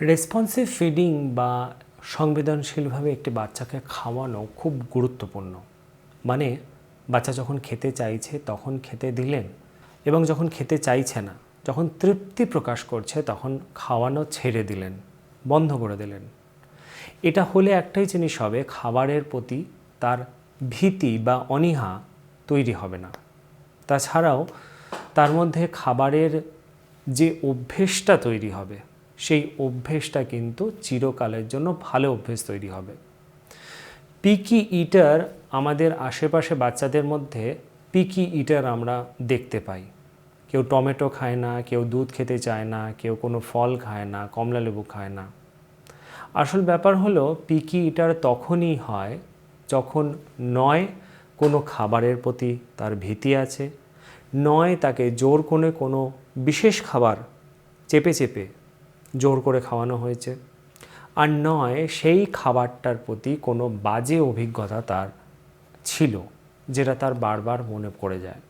Responsive feeding বা সংবেদনশীলভাবে একটি বাচ্চাকে খাওয়ানো খুব গুরুত্বপূর্ণ। মানে বাচ্চা যখন খেতে চাইছে তখন খেতে দিলেন এবং যখন খেতে চাইছে না, যখন তৃপ্তি প্রকাশ করছে তখন খাওয়ানো ছেড়ে দিলেন, বন্ধ করে দিলেন। এটা হলে একটাই জিনিস হবে, খাবারের প্রতি তার ভীতি বা অনীহা তৈরি হবে না। তাছাড়াও তার মধ্যে খাবারের যে অভ্যেসটা তৈরি হবে সেই অভ্যেসটা কিন্তু চিরকালের জন্য ভালো অভ্যেস তৈরি হবে। পিকি ইটার আমাদের আশেপাশে বাচ্চাদের মধ্যে পিকি ইটার আমরা দেখতে পাই। কেউ টমেটো খায় না, কেউ দুধ খেতে চায় না, কেউ কোনো ফল খায় না, কমলা লেবু খায় না। আসল ব্যাপার হলো পিকি ইটার তখনই হয় যখন নয় কোনো খাবারের প্রতি তার ভীতি আছে, নয় তাকে জোর করে কোনো বিশেষ খাবার চেপে চেপে জোর করে খাওয়ানো হয়েছে। আর নয়, সেই খাবারটার প্রতি কোনো বাজে অভিজ্ঞতা তার ছিল, যেটা তার বারবার মনে পড়ে যায়।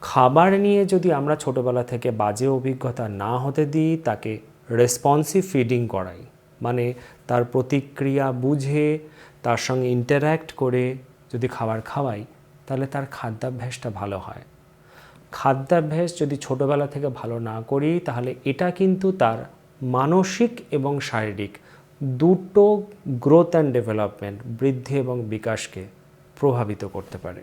খাবার নিয়ে যদি আমরা ছোটোবেলা থেকে বাজে অভিজ্ঞতা না হতে দিই, তাকে রেসপন্সিভ ফিডিং করাই। মানে তার প্রতিক্রিয়া বুঝে, তার সঙ্গে ইন্টার্যাক্ট করে যদি খাবার খাওয়াই, তাহলে তার খাদ্যাভ্যাসটা ভালো হয়। খাদ্যাভ্যাস যদি ছোটোবেলা থেকে ভালো না করি, তাহলে এটা কিন্তু তার মানসিক এবং শারীরিক দুটো গ্রোথ অ্যান্ড ডেভেলপমেন্ট বৃদ্ধি এবং বিকাশকে প্রভাবিত করতে পারে।